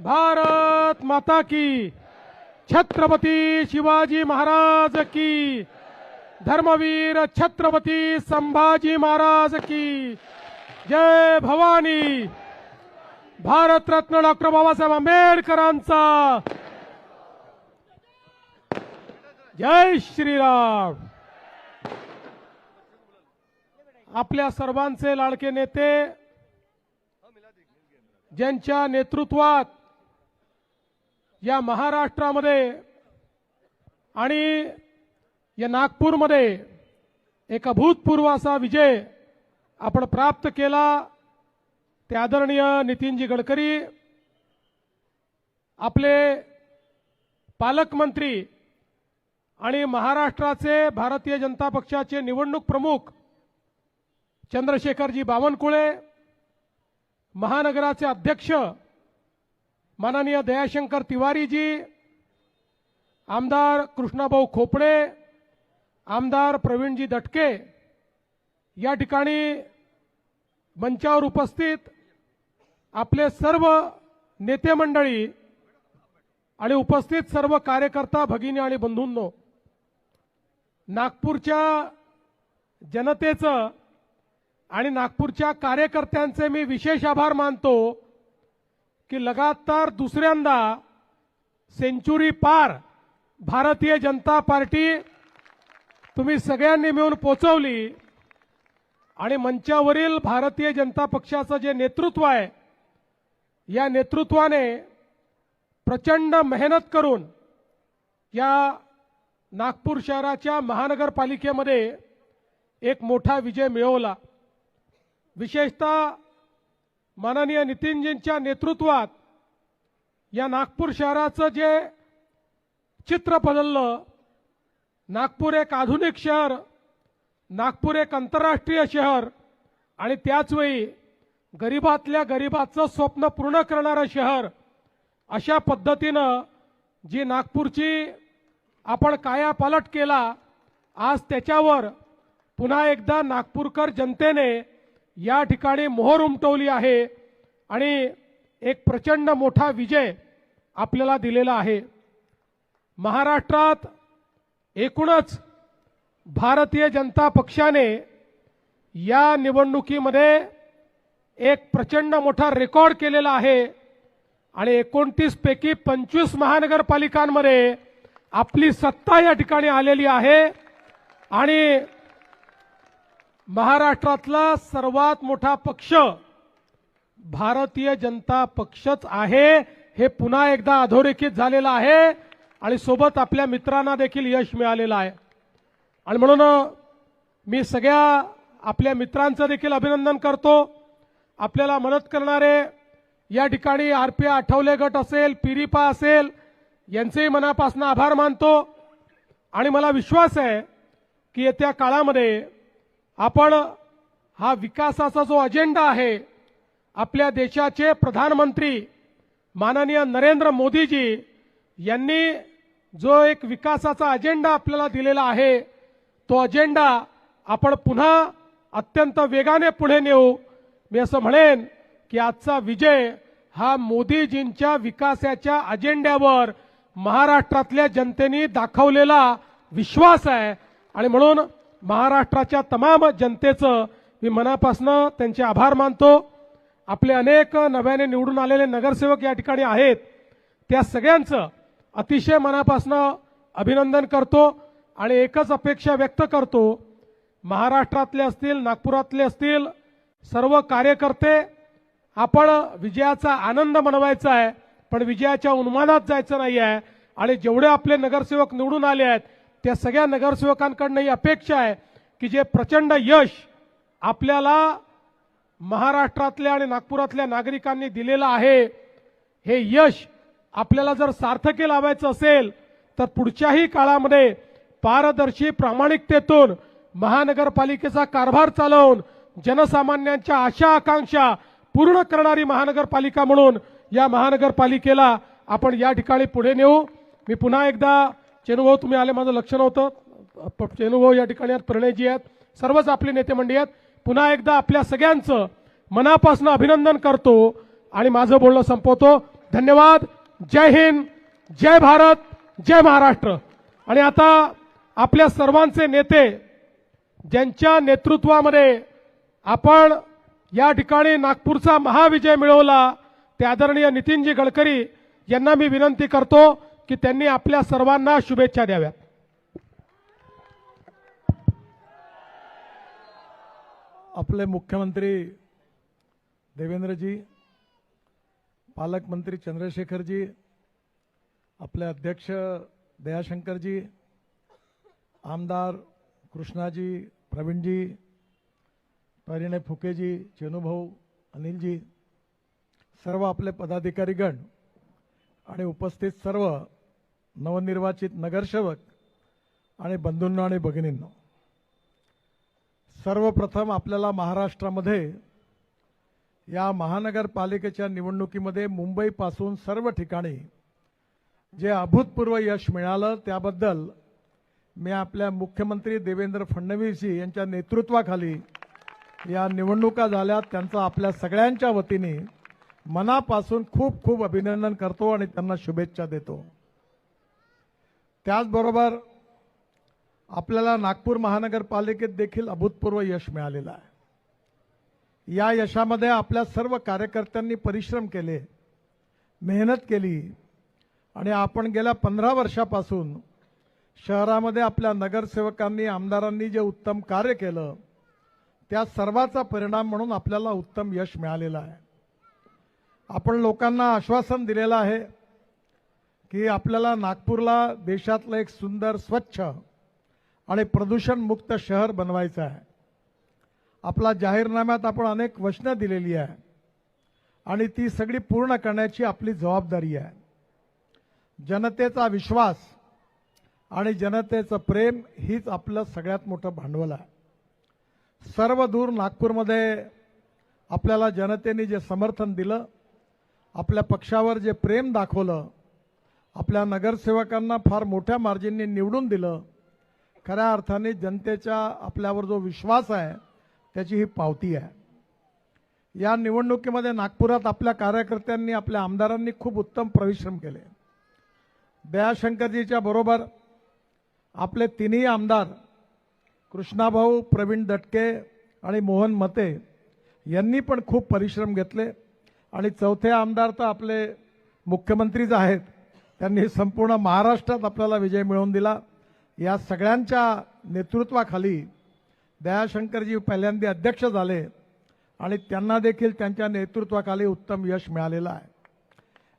भारत माता की। छत्रपती शिवाजी महाराज की। धर्मवीर छत्रपती संभाजी महाराज की। जय भवानी। भारतरत्न डॉक्टर बाबासाहेब आंबेडकरांचा। जय श्रीराम। आपल्या सर्वांचे लाडके नेते ज्यांच्या नेतृत्वात या महाराष्ट्रामध्ये आणि या नागपूरमध्ये एक अभूतपूर्व असा विजय आपण प्राप्त केला. ते आदरणीय नितीनजी गडकरी आपले पालकमंत्री आणि महाराष्ट्राचे भारतीय जनता पक्षाचे निवडणूक प्रमुख चंद्रशेखरजी बावनकुळे महानगराचे अध्यक्ष माननीय दयाशंकर तिवारीजी आमदार कृष्णाभाऊ खोपडे आमदार प्रवीणजी दटके या ठिकाणी मंचावर उपस्थित आपले सर्व नेते मंडळी आणि उपस्थित सर्व कार्यकर्ता भगिनी आणि बंधूंनो नागपूरच्या जनतेचं आणि नागपूरच्या कार्यकर्त्यांचे मी विशेष आभार मानतो. की लगातार दुसऱ्यांदा सेंचुरी पार भारतीय जनता पार्टी तुम्ही सगळ्यांनी मिळून पोचवली आणि मंचावरील भारतीय जनता पक्षाचं जे नेतृत्व आहे या नेतृत्वाने प्रचंड मेहनत करून या नागपूर शहराच्या महानगरपालिकेमध्ये एक मोठा विजय मिळवला. विशेषतः माननीय नितीनजींच्या नेतृत्वात या नागपूर शहराचं जे चित्र बदललं नागपूर एक आधुनिक शहर नागपूर एक आंतरराष्ट्रीय शहर आणि त्याचवेळी गरिबातल्या गरिबाचं स्वप्न पूर्ण करणारं शहर अशा पद्धतीनं जी नागपूरची आपण कायापालट केला आज त्याच्यावर पुन्हा एकदा नागपूरकर जनतेने या ठिकाणी मोहर उमटवली आहे आणि एक प्रचंड मोठा विजय आपल्याला दिलेला आहे. महाराष्ट्रात एकूणच भारतीय जनता पक्षाने या निवडणुकीमध्ये एक प्रचंड मोठा रेकॉर्ड केलेला आहे आणि एकोणतीसपैकी पंचवीस महानगरपालिकांमध्ये आपली सत्ता या ठिकाणी आलेली आहे आणि महाराष्ट्रातला सर्वात मोठा पक्ष भारतीय जनता पक्षच आहे. हे पुन्हा एकदा अधोरेखित झालेलं आहे आणि सोबत आपल्या मित्रांना देखील यश मिळालेलं आहे. आणि म्हणून मी सगळ्या आपल्या मित्रांचं देखील अभिनंदन करतो. आपल्याला मदत करणारे या ठिकाणी आर पी आठवले गट असेल पिरिपा असेल यांचेही मनापासून आभार मानतो. आणि मला विश्वास आहे की येत्या काळामध्ये आपण हा विकासाचा जो अजेंडा आहे आपल्या देशाचे प्रधानमंत्री माननीय नरेंद्र मोदीजी यांनी जो एक विकासाचा अजेंडा आपल्याला दिलेला आहे तो अजेंडा आपण पुन्हा अत्यंत वेगाने पुढे नेऊ. मी असं म्हणेन की आजचा विजय हा मोदीजींच्या विकासाच्या अजेंड्यावर महाराष्ट्रातल्या जनतेने दाखवलेला विश्वास आहे. आणि म्हणून महाराष्ट्राच्या तमाम जनतेचं मी मनापासनं त्यांचे आभार मानतो. आपले अनेक नव्याने निवडून आलेले नगरसेवक या ठिकाणी आहेत. त्या सगळ्यांचं अतिशय मनापासनं अभिनंदन करतो आणि एकच अपेक्षा व्यक्त करतो. महाराष्ट्रातले असतील नागपुरातले असतील सर्व कार्यकर्ते आपण विजयाचा आनंद मनवायचा आहे पण विजयाच्या उन्मानात जायचं नाही आहे आणि जेवढे आपले नगरसेवक निवडून आले आहेत त्या सगळ्या नगरसेवकांकडनं ही अपेक्षा आहे की जे प्रचंड यश आपल्याला महाराष्ट्रातल्या आणि नागपुरातल्या नागरिकांनी दिलेलं आहे हे यश आपल्याला जर सार्थकी लावायचं असेल तर पुढच्याही काळामध्ये पारदर्शी प्रामाणिकतेतून महानगरपालिकेचा कारभार चालवून जनसामान्यांच्या आशा आकांक्षा पूर्ण करणारी महानगरपालिका म्हणून या महानगरपालिकेला आपण या ठिकाणी पुढे नेऊ. मी पुन्हा एकदा चेनुभाऊ तुम्ही आले माझं लक्ष नव्हतं. चेनुभाऊ या ठिकाणी आहेत प्रणयजी आहेत. सर्वच आपले नेते मंडळी आहेत. पुन्हा एकदा आपल्या सगळ्यांचं मनापासून अभिनंदन करतो आणि माझं बोलणं संपवतो. धन्यवाद. जय हिंद. जय भारत. जय महाराष्ट्र. आणि आता आपल्या सर्वांचे नेते ज्यांच्या नेतृत्वामध्ये आपण या ठिकाणी नागपूरचा महाविजय मिळवला ते आदरणीय नितीनजी गडकरी यांना मी विनंती करतो. की त्यांनी आपल्या सर्वांना शुभेच्छा द्याव्यात. आपले मुख्यमंत्री देवेंद्रजी पालकमंत्री चंद्रशेखरजी आपले अध्यक्ष दयाशंकरजी आमदार कृष्णाजी प्रवीणजी परिणय फुकेजी चेनुभाऊ अनिलजी सर्व आपले पदाधिकारीगण आणि उपस्थित सर्व नवनिर्वाचित नगरसेवक आणि बंधूंनो आणि भगिनींनो सर्वप्रथम आपल्याला महाराष्ट्रामध्ये या महानगरपालिकेच्या निवडणुकीमध्ये मुंबईपासून सर्व ठिकाणी जे अभूतपूर्व यश मिळालं त्याबद्दल मी आपल्या मुख्यमंत्री देवेंद्र फडणवीसजी यांच्या नेतृत्वाखाली या निवडणुका झाल्या. त्यांचं आपल्या सगळ्यांच्या वतीने मनापासून खूप खूप अभिनंदन करतो आणि त्यांना शुभेच्छा देतो. त्याचबरोबर आपल्याला नागपूर महानगरपालिकेत देखील अभूतपूर्व यश मिळालेलं आहे. या यशामध्ये आपल्या सर्व कार्यकर्त्यांनी परिश्रम केले मेहनत केली आणि आपण गेल्या पंधरा वर्षापासून शहरामध्ये आपल्या नगरसेवकांनी आमदारांनी जे उत्तम कार्य केलं त्या सर्वाचा परिणाम म्हणून आपल्याला उत्तम यश मिळालेलं आहे. आपण लोकांना आश्वासन दिलेलं आहे की आपल्याला नागपूरला देशातलं एक सुंदर स्वच्छ आणि प्रदूषणमुक्त शहर बनवायचं आहे. आपला जाहीरनाम्यात आपण अनेक वचनं दिलेली आहे आणि ती सगळी पूर्ण करण्याची आपली जबाबदारी आहे. जनतेचा विश्वास आणि जनतेचं प्रेम हीच आपलं सगळ्यात मोठं भांडवल आहे. सर्व दूर नागपूरमध्ये आपल्याला जनतेने जे समर्थन दिलं आपल्या पक्षावर जे प्रेम दाखवलं आपल्या नगरसेवकांना फार मोठ्या मार्जिनने निवडून दिलं खऱ्या अर्थाने जनतेच्या आपल्यावर जो विश्वास आहे त्याची ही पावती आहे. या निवडणुकीमध्ये नागपुरात आपल्या कार्यकर्त्यांनी आपल्या आमदारांनी खूप उत्तम परिश्रम केले. दयाशंकरजीच्या बरोबर आपले तिन्ही आमदार कृष्णाभाऊ प्रवीण दटके आणि मोहन मते यांनी पण खूप परिश्रम घेतले. आणि चौथे आमदार तर आपले मुख्यमंत्रीच आहेत. त्यांनी संपूर्ण महाराष्ट्रात आपल्याला विजय मिळवून दिला. या सगळ्यांच्या नेतृत्वाखाली दयाशंकरजी पहिल्यांदा अध्यक्ष झाले आणि त्यांना देखील त्यांच्या नेतृत्वाखाली उत्तम यश मिळालेलं आहे.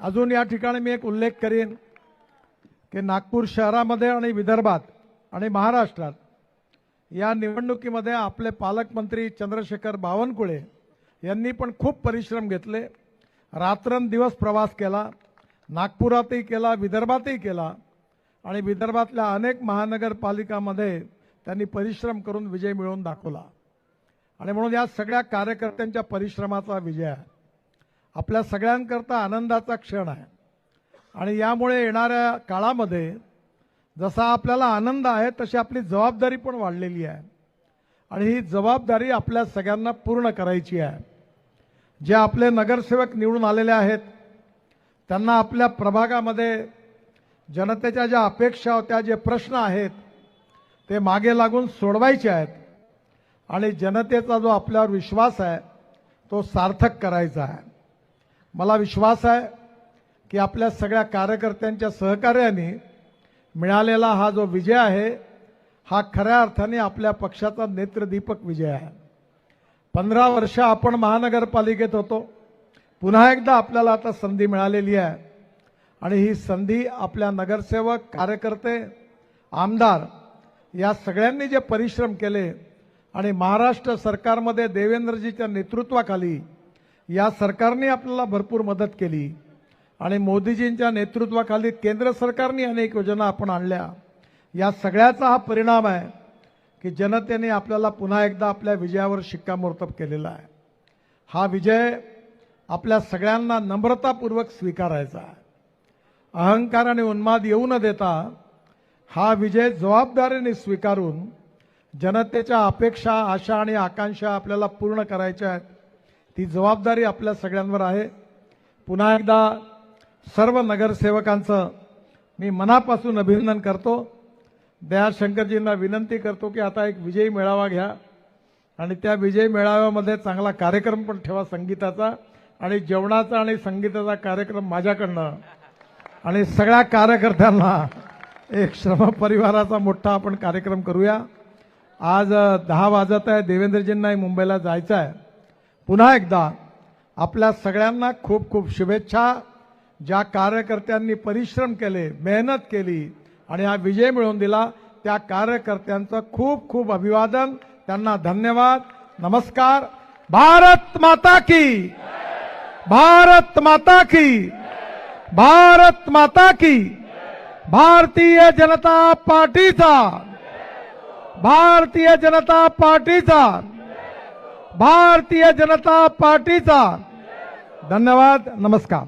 अजून या ठिकाणी मी एक उल्लेख करेन की नागपूर शहरामध्ये आणि विदर्भात आणि महाराष्ट्रात या निवडणुकीमध्ये आपले पालकमंत्री चंद्रशेखर बावनकुळे यांनी पण खूप परिश्रम घेतले. रात्रंदिवस प्रवास केला. नागपुरातही केला विदर्भातही केला. आणि विदर्भातल्या अनेक महानगरपालिकामध्ये त्यांनी परिश्रम करून विजय मिळवून दाखवला. आणि म्हणून या सगळ्या कार्यकर्त्यांच्या परिश्रमाचा विजय आहे. आपल्या सगळ्यांकरता आनंदाचा क्षण आहे. आणि यामुळे येणाऱ्या काळामध्ये जसा आपल्याला आनंद आहे तशी आपली जबाबदारी पण वाढलेली आहे. आणि ही जबाबदारी आपल्या सगळ्यांना पूर्ण करायची आहे. जे आपले नगरसेवक निवडून आलेले आहेत त्यांना आपल्या प्रभागामध्ये जनतेच्या ज्या अपेक्षा होत्या जे प्रश्न आहेत ते मागे लागून सोडवायचे आहेत. आणि जनतेचा जो आपल्यावर विश्वास आहे तो सार्थक करायचा आहे. मला विश्वास आहे की आपल्या सगळ्या कार्यकर्त्यांच्या सहकार्याने मिळालेला हा जो विजय आहे हा खऱ्या अर्थाने आपल्या पक्षाचा नेत्रदीपक विजय आहे. पंधरा वर्ष आपण महानगरपालिकेत होतो. पुन्हा एकदा आपल्याला आता संधी मिळालेली आहे. आणि ही संधी आपल्या नगरसेवक कार्यकर्ते आमदार या सगळ्यांनी जे परिश्रम केले आणि महाराष्ट्र सरकारमध्ये देवेंद्रजीच्या नेतृत्वाखाली या सरकारने आपल्याला भरपूर मदत केली. आणि मोदीजींच्या नेतृत्वाखाली केंद्र सरकारने अनेक योजना आपण आणल्या. या सगळ्याचा हा परिणाम आहे की जनतेने आपल्याला पुन्हा एकदा आपल्या विजयावर शिक्कामोर्तब केलेला आहे. हा विजय आपल्या सगळ्यांना नम्रतापूर्वक स्वीकारायचा. अहंकार आणि उन्माद येऊ न देता हा विजय जबाबदारीने स्वीकारून जनतेच्या अपेक्षा आशा आणि आकांक्षा आपल्याला पूर्ण करायच्या आहेत. ती जबाबदारी आपल्या सगळ्यांवर आहे. पुन्हा एकदा सर्व नगरसेवकांचं मी मनापासून अभिनंदन करतो. दयाशंकरजींना विनंती करतो की आता एक विजयी मेळावा घ्या आणि त्या विजयी मेळाव्यामध्ये चांगला कार्यक्रम पण ठेवा संगीताचा. आणि जेवणाचा आणि संगीताचा कार्यक्रम माझ्याकडनं आणि सगळ्या कार्यकर्त्यांना एक श्रम परिवाराचा मोठा आपण कार्यक्रम करूया. आज दहा वाजत आहे. देवेंद्रजींनाही मुंबईला जायचं आहे. पुन्हा एकदा आपल्या सगळ्यांना खूप खूप शुभेच्छा. ज्या कार्यकर्त्यांनी परिश्रम केले मेहनत केली आणि हा विजय मिळवून दिला त्या कार्यकर्त्यांचं खूप खूप अभिवादन. त्यांना धन्यवाद. नमस्कार. भारत माता की! भारत माता की। भारत माता की। भारतीय जनता पार्टीचा भारतीय जनता पार्टीचा भारतीय जनता पार्टीचा धन्यवाद नमस्कार।